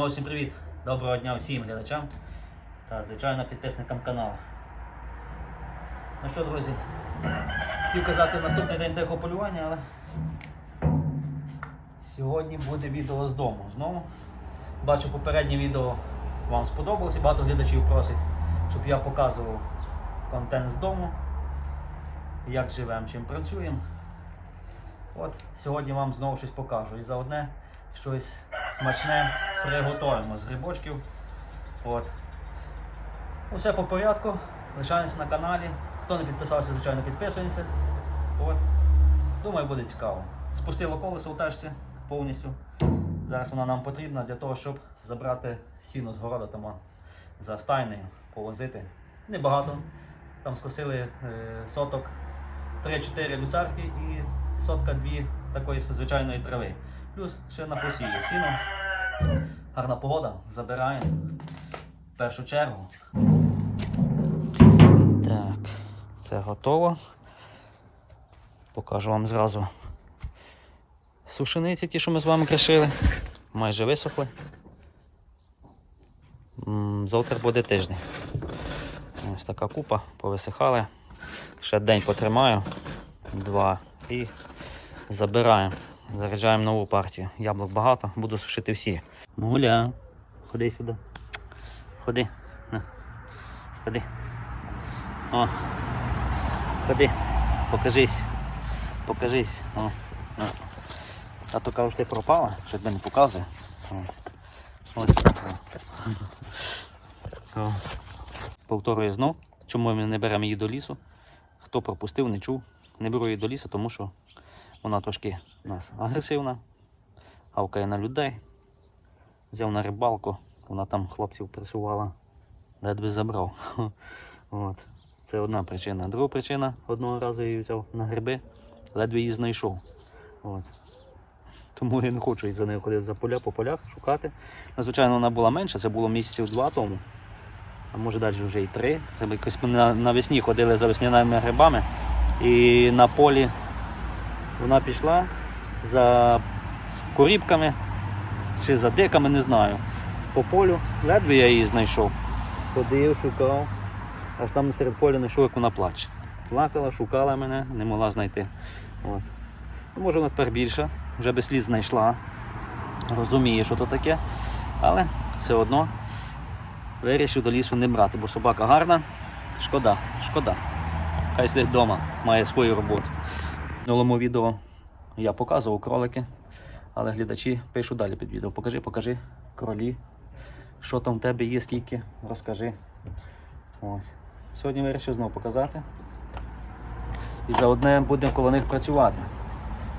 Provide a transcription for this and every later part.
Ну, всім привіт! Доброго дня всім глядачам та, звичайно, підписникам каналу. Ну що, друзі, хотів казати наступний день тихого полювання, але сьогодні буде відео з дому. Знову бачу попереднє відео вам сподобалось і багато глядачів просить, щоб я показував контент з дому, як живемо, чим працюємо. От сьогодні вам знову щось покажу. І заодне щось смачне приготуємо з грибочків. От. Усе по порядку. Лишаємося на каналі. Хто не підписався, звичайно, підписуємося. От. Думаю, буде цікаво. Спустило колесо у тачці повністю. Зараз вона нам потрібна для того, щоб забрати сіно з города там за стайнею, повозити. Небагато. Там скосили е, соток 3-4 люцарки і сотка дві такої звичайної трави. Плюс ще на посії сіно. Гарна погода, забираємо в першу чергу. Так, це готово. Покажу вам зразу сушениці, ті, що ми з вами кришили. Майже висохли. Завтра буде тиждень. Ось така купа, повисихали. Ще день потримаю, два і забираємо. Заряджаємо нову партію. Яблук багато, буду сушити всі. Муля, ходи сюди. Ходи. Ходи. О. Ходи. Покажись. Покажись. О. А то кажеш, ти пропала, що тебе не показує. О. Ось. Повторюю знов, чому ми не беремо її до лісу. Хто пропустив, не чув. Не беру її до лісу, тому що вона трошки у нас агресивна, гавкає на людей. Взяв на рибалку, вона там хлопців пресувала, ледве забрав. От. Це одна причина. Друга причина, одного разу її взяв на гриби, ледве її знайшов. От. Тому я не хочу за нею ходити за поля по полях, шукати. Ну, Звичайно, вона була менша, це було місяців два тому. А може далі вже і три. Це ми якось навесні ходили за весняними грибами. І на полі вона пішла за куріпками чи за диками, не знаю. По полю ледве я її знайшов. Ходив, шукав, аж там серед поля знайшов, як вона плаче. Плакала, шукала мене, не могла знайти. От. Ну, Може вона тепер більша, вже без сліз знайшла. Розуміє, що то таке, але все одно вирішив до лісу не брати, бо собака гарна. Шкода, шкода. Хай сидить вдома, має свою роботу. Минулому відео я показував кролики, але глядачі пишуть далі під відео. Покажи, покажи кролі, що там в тебе є, скільки, розкажи. Ось. Сьогодні вирішив знову показати. І заодне будемо коло них працювати.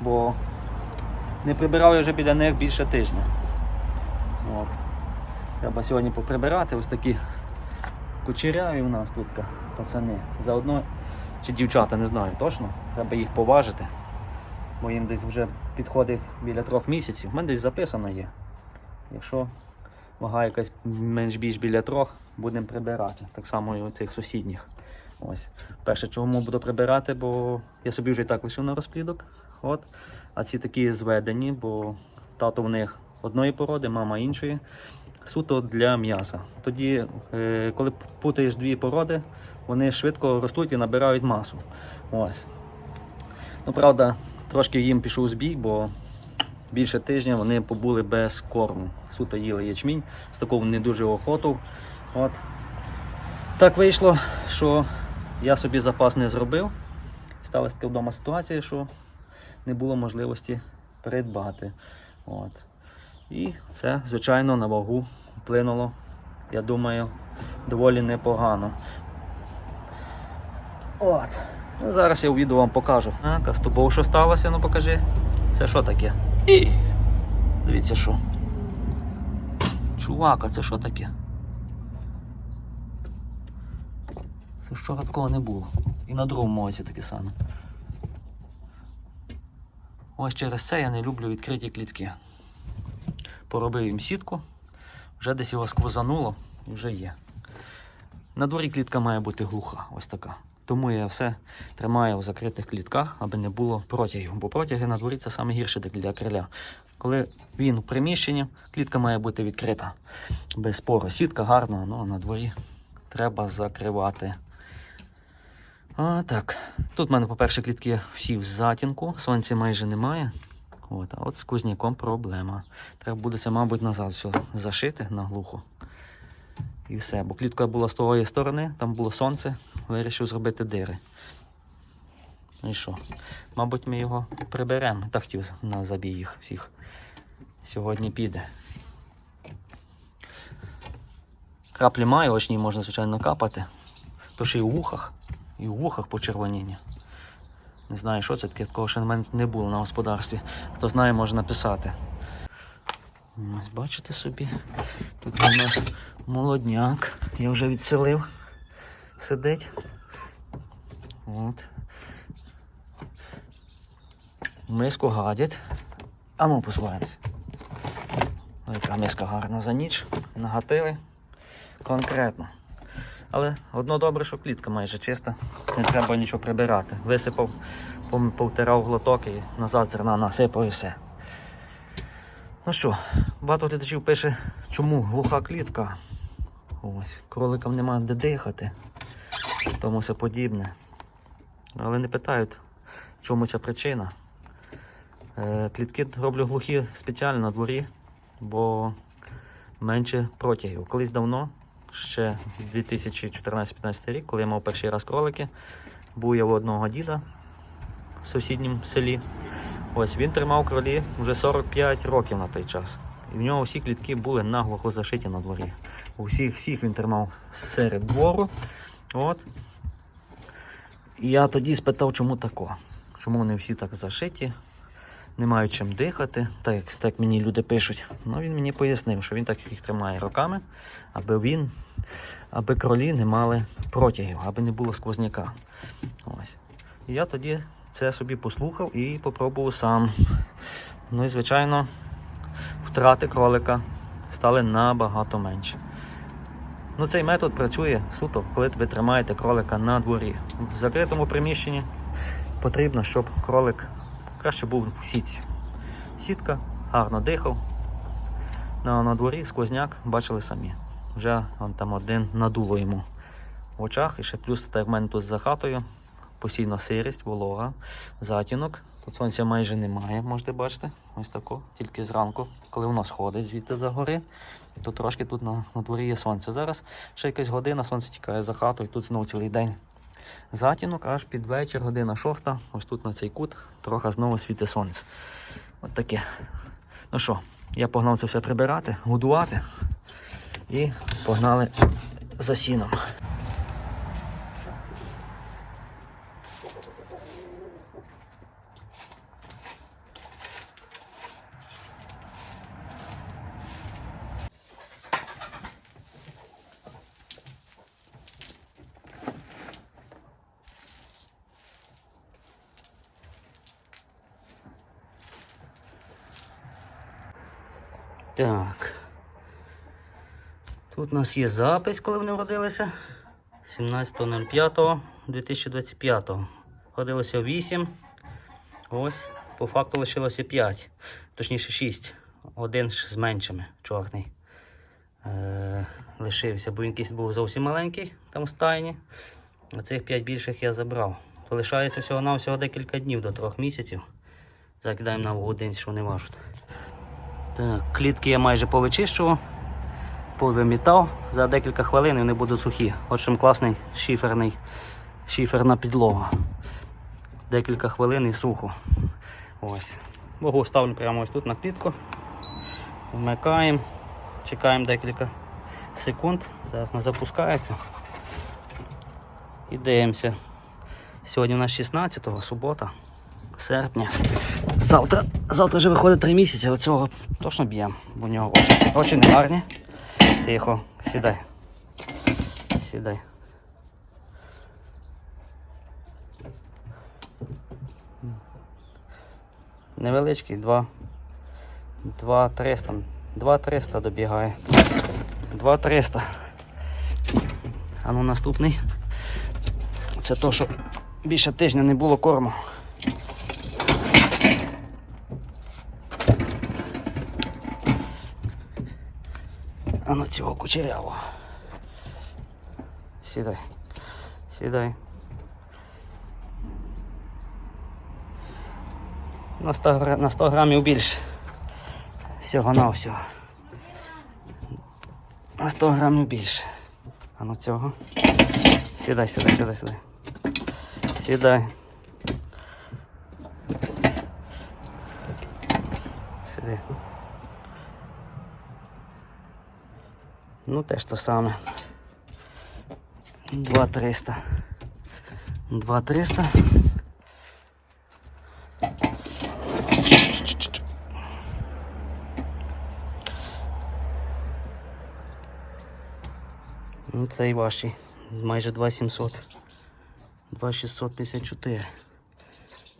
Бо не прибирав я вже біля них більше тижня. От. Треба сьогодні поприбирати ось такі кучеряві у нас тут пацани. Заодно чи дівчата, не знаю точно. Треба їх поважити. Бо їм десь вже підходить біля трьох місяців. У мене десь записано є. Якщо вага якась менш більш біля трьох, будемо прибирати. Так само і оцих сусідніх. Ось. Перше, чому буду прибирати, бо я собі вже і так лишив на розплідок. От. А ці такі зведені, бо тато в них одної породи, мама іншої. Суто для м'яса. Тоді, е, коли путаєш дві породи, вони швидко ростуть і набирають масу. Ось. Ну, правда, трошки їм пішов збій, бо більше тижня вони побули без корму. Суто їли ячмінь, з такого не дуже охоту. От. Так вийшло, що я собі запас не зробив. Сталася така вдома ситуація, що не було можливості придбати. От. І це, звичайно, на вагу вплинуло, я думаю, доволі непогано. От. Ну, зараз я у відео вам покажу. Так, а з тобою що сталося? Ну покажи. Це що таке? І... Дивіться що. Чувак, а це що таке? Це вчора такого не було. І на другому оці таке саме. Ось через це я не люблю відкриті клітки. Поробив їм сітку, вже десь його сквозануло і вже є. На дворі клітка має бути глуха, ось така. Тому я все тримаю в закритих клітках, аби не було протягів. Бо протяги на дворі це саме для криля. Коли він у приміщенні, клітка має бути відкрита. Без спору. Сітка гарна, але на дворі треба закривати. А, так. Тут в мене, по-перше, клітки всі в затінку, сонця майже немає. От, а от з кузняком проблема. Треба буде це, мабуть, назад все зашити наглухо. І все. Бо клітка була з тої сторони, там було сонце, вирішив зробити дири. Ну І що? Мабуть, ми його приберемо. Так хотів на забій їх всіх. Сьогодні піде. Краплі маю, очні можна, звичайно, капати. То ще й у вухах. І у вухах почервоніння. Не знаю, що це таке, такого ще в мене не було на господарстві. Хто знає, може написати. Ось бачите собі. Тут у нас молодняк. Я вже відселив. Сидить. От. Миску гадять. А ми посуваємось. Ой, Яка миска гарна за ніч. Нагатили. Конкретно. Але одно добре, що клітка майже чиста. Не треба нічого прибирати. Висипав, повтирав глоток і назад зерна насипав і все. Ну що, багато глядачів пише, чому глуха клітка. Ось, кроликам нема де дихати, тому все подібне. Але не питають, чому ця причина. Е, клітки роблю глухі спеціально на дворі, бо менше протягів. Колись давно, ще 2014-15 рік, коли я мав перший раз кролики, був я у одного діда в сусідньому селі. Ось він тримав кролі вже 45 років на той час. І в нього всі клітки були наглухо зашиті на дворі. У всіх, всіх він тримав серед двору. От. І я тоді спитав, чому тако? Чому вони всі так зашиті, не мають чим дихати, так, так мені люди пишуть. Ну він мені пояснив, що він так їх тримає роками, аби він, аби кролі не мали протягів, аби не було сквозняка. Ось. І я тоді це собі послухав і попробував сам. Ну і звичайно, втрати кролика стали набагато менше. Ну, цей метод працює суто, коли ви тримаєте кролика на дворі. В закритому приміщенні потрібно, щоб кролик краще був в сітці. Сітка гарно дихав. На, на дворі сквозняк бачили самі. Вже он там один надуло йому в очах. І ще плюс, так в мене тут за хатою, постійно сирість, волога, затінок. Тут сонця майже немає, можете бачити. Ось тако, тільки зранку, коли воно сходить звідти за гори, то трошки тут на, на дворі є сонце. Зараз ще якась година, сонце тікає за хату, і тут знову цілий день. Затінок аж під вечір, година шоста. Ось тут на цей кут трохи знову світить сонце. От таке. Ну що, я погнав це все прибирати, годувати і погнали за сіном. Так. Тут у нас є запис, коли вони родилися. 17.05.2025. Родилося 8. Ось, по факту лишилося 5. Точніше 6. Один з меншими, чорний. Е, лишився, бо він якийсь був зовсім маленький там у стайні. А цих 5 більших я забрав. То лишається всього-навсього декілька днів до 3 місяців. Закидаємо на годин, що не важуть. Так, клітки я майже повичищував, повимітав. За декілька хвилин вони будуть сухі. От чим класний шиферний, шиферна підлога. Декілька хвилин і сухо. Ось. Вагу ставлю прямо ось тут на клітку. Вмикаємо, чекаємо декілька секунд. Зараз вона запускається. І дивимося. Сьогодні у нас 16 субота, серпня. Завтра, завтра вже виходить 3 місяці, але цього точно б'ємо, бо у нього очі, очі не гарні. Тихо, сідай. Сідай. Невеличкий, 2. 2 300. 2 300 добігає. 2 300. А ну наступний. Це то, що більше тижня не було корму. Ну цього кучерявого. Сідай. Сідай. На 100, на 100 грамів більше. Всього на всього. На 100 грамів більше. А ну цього. Сідай, сідай, сідай, сідай. Сідай. Сиди. Ну теж то саме. Два триста. Два триста. Ну, Цей ваші. Майже 2700. 2654.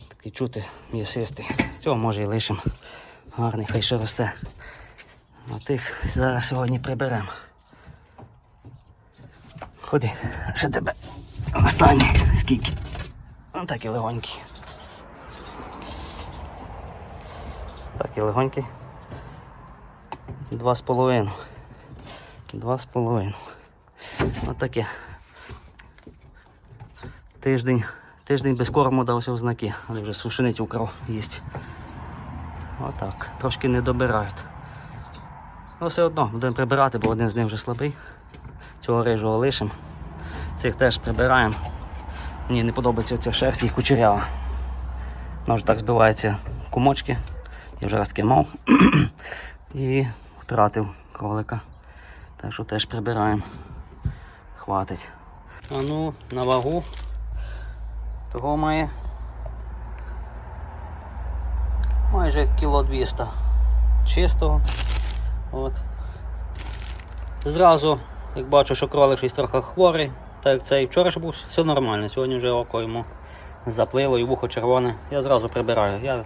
Такий чути м'ясистий. Цього може і лишимо. Гарний, хай ще росте. А тих зараз сьогодні приберемо. Ходи, ще тебе останній. Скільки? Ну так і легонький. Так і легонький. Два з половиною. Два з половиною. Отаке. Тиждень, тиждень без корму дався в знаки, але вже сушеницю вкрав їсть. Отак. Трошки не добирають. Ну все одно будемо прибирати, бо один з них вже слабий. Цього рижого лишимо. Цих теж прибираємо. Мені не подобається ця шерсть і кучерява. Вона вже так збивається кумочки. Я вже раз таки мав. і втратив кролика. Так що теж прибираємо. Хватить. А ну, на вагу. Того має майже кіло 200 чистого. От. Зразу, як бачу, що кролик щось трохи хворий, так як цей вчора ж був все нормально, сьогодні вже око йому заплило і вухо червоне. Я зразу прибираю. Я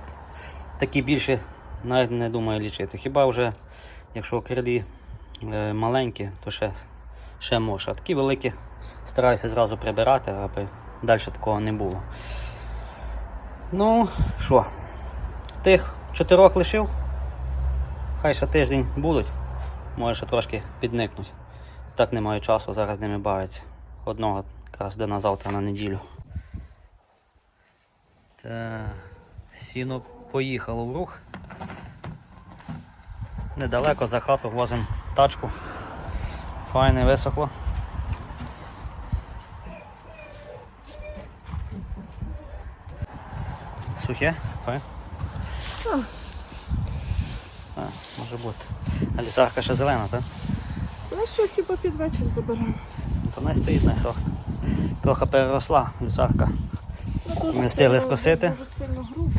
такі більше навіть не думаю лічити. Хіба вже, якщо крилі е, маленькі, то ще, ще може. А такі великі стараюся зразу прибирати, аби далі такого не було. Ну, що, тих чотирьох лишив. Хай ще тиждень будуть, може ще трошки підникнуть. Так не маю часу, зараз ними бавиться. Одного якраз де на завтра на неділю. Так, сіно поїхало в рух. Недалеко за хату возимо тачку. Файне висохло. Сухе? Файне. А, може бути. А лісарка ще зелена, так? Ну що, хіба під вечір заберемо? То не стоїть сохне. Трохи переросла лісарка. Ну, Ми встигли сильно- скосити? Дуже сильно грубо.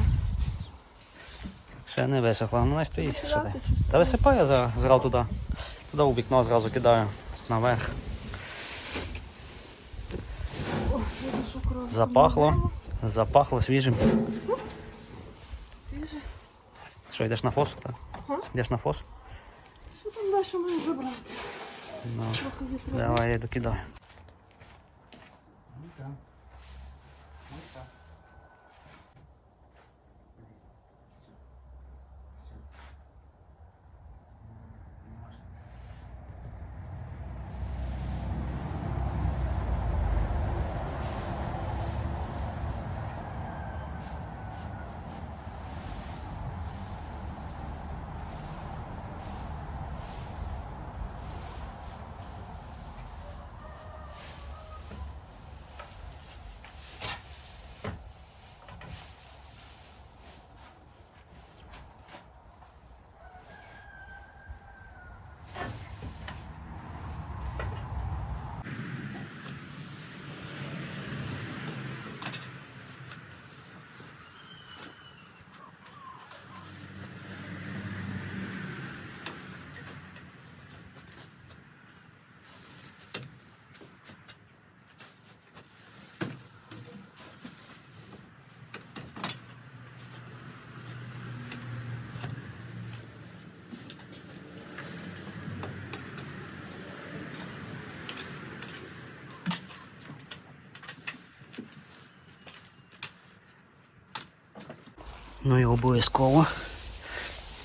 Ще не висохла, ну не стоїть. Чи вставити? Та висипаю зараз зразу туди. Туди у вікно зразу кидаю наверх. Запахло. Запахло свіжим. Свіже. Що, йдеш на фосу, так? Йдеш на фос? Що там далі має забрати? Ну, Трохи вітру. давай я йду Ну і обов'язково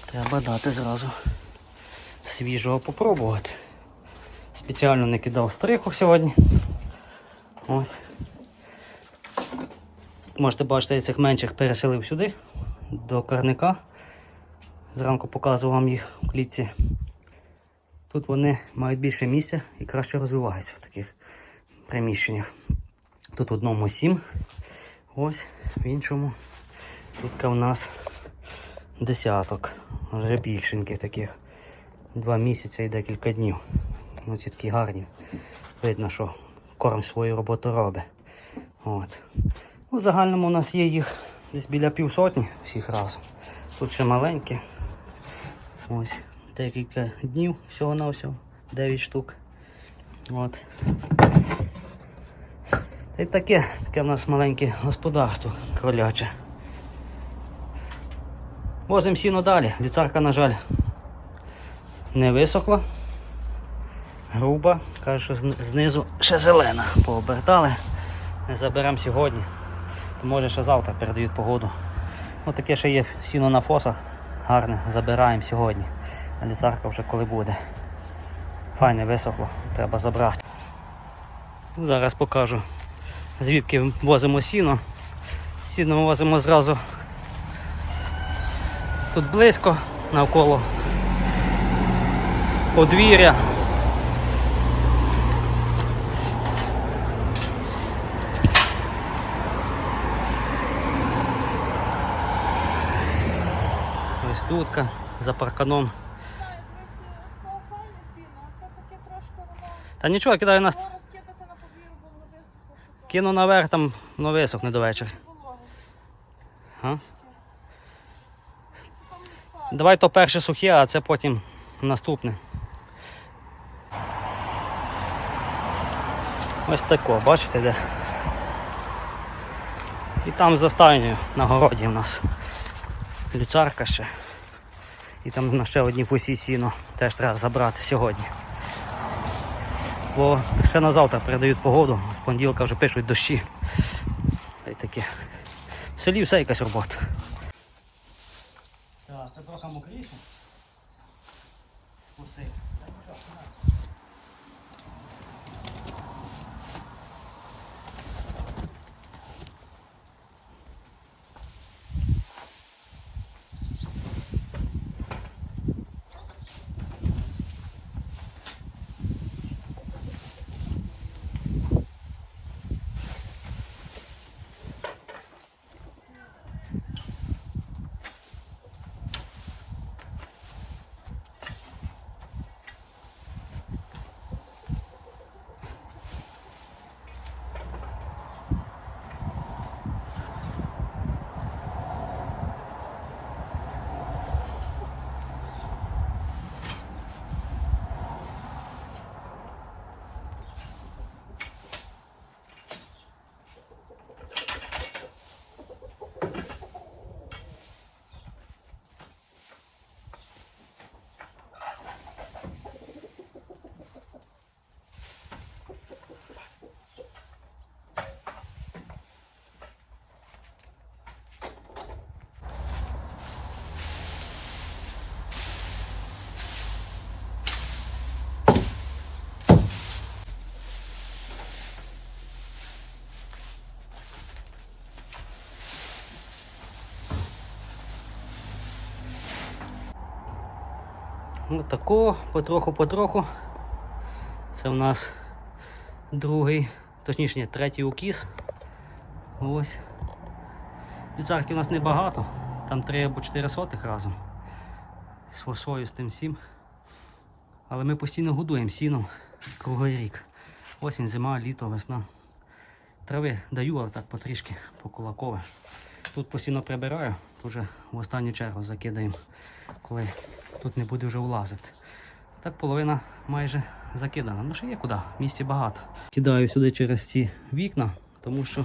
треба дати зразу свіжого попробувати. Спеціально не кидав стриху сьогодні. Ось. Можете бачити, я цих менших переселив сюди, до карника. Зранку показував вам їх в клітці. Тут вони мають більше місця і краще розвиваються в таких приміщеннях. Тут в одному 7, ось в іншому. Тут в нас десяток, вже більшеньких таких. Два місяці і декілька днів. Ось ці такі гарні. Видно, що корм свою роботу робить. От. У загальному у нас є їх десь біля півсотні всіх разом. Тут ще маленькі. Ось декілька днів всього на всього. 9 штук. От. Та й таке, таке в нас маленьке господарство кроляче. Возимо сіно далі. Ліцарка, на жаль, не висохла. Груба, каже, що знизу ще зелена. Пообертали. Не заберемо сьогодні. То може ще завтра передають погоду. Ну таке ще є сіно на фосах. Гарне, забираємо сьогодні. А лісарка вже коли буде. Файне висохло, треба забрати. Зараз покажу, звідки возимо сіно. Сіно возимо зразу тут близько, навколо подвір'я. Ось тутка за парканом. Воно Та нічого, кидаю на ст- було розкидати на подвір'ю, бо воно висохло, що кину наверх, там ну, висохне до вечора. вологе. А? Там не спати. Давай то перше сухе, а це потім наступне. Ось тако, бачите де? І там за стайнею на городі в нас люцарка ще. І там на ще одні фусі сіно теж треба забрати сьогодні. Бо ще на завтра передають погоду, з понеділка вже пишуть дощі. Й таке. В селі все якась робота. Так, це трохи мокріше. Спуси. Ось тако, потроху-потроху. Це в нас другий, точніше, ні, третій укіс. Ось. Віцарки у нас небагато, там три або чотири сотих разом. З фосою, з тим всім. Але ми постійно годуємо сіном круглий рік. Осінь, зима, літо, весна. Трави даю, але так потрішки по кулакове. Тут постійно прибираю, тут вже в останню чергу закидаємо, коли тут не буде вже влазити. Так половина майже закидана. Ну ще є куди, місці багато. Кидаю сюди через ці вікна, тому що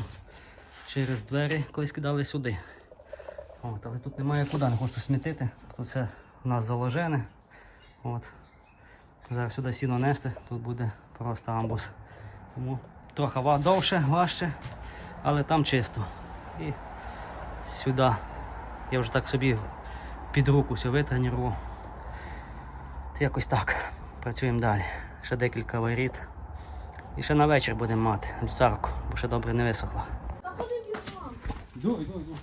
через двері колись кидали сюди. От, але тут немає куди, не хочу смітити. Тут все у нас заложене. От. Зараз сюди сіно нести, тут буде просто амбус. Тому трохи довше, важче, але там чисто. І сюди. Я вже так собі під руку все витренірував. Якось так. Працюємо далі. Ще декілька варіт. І ще на вечір будемо мати царку, бо ще добре не висохла. Йду, йду, йду.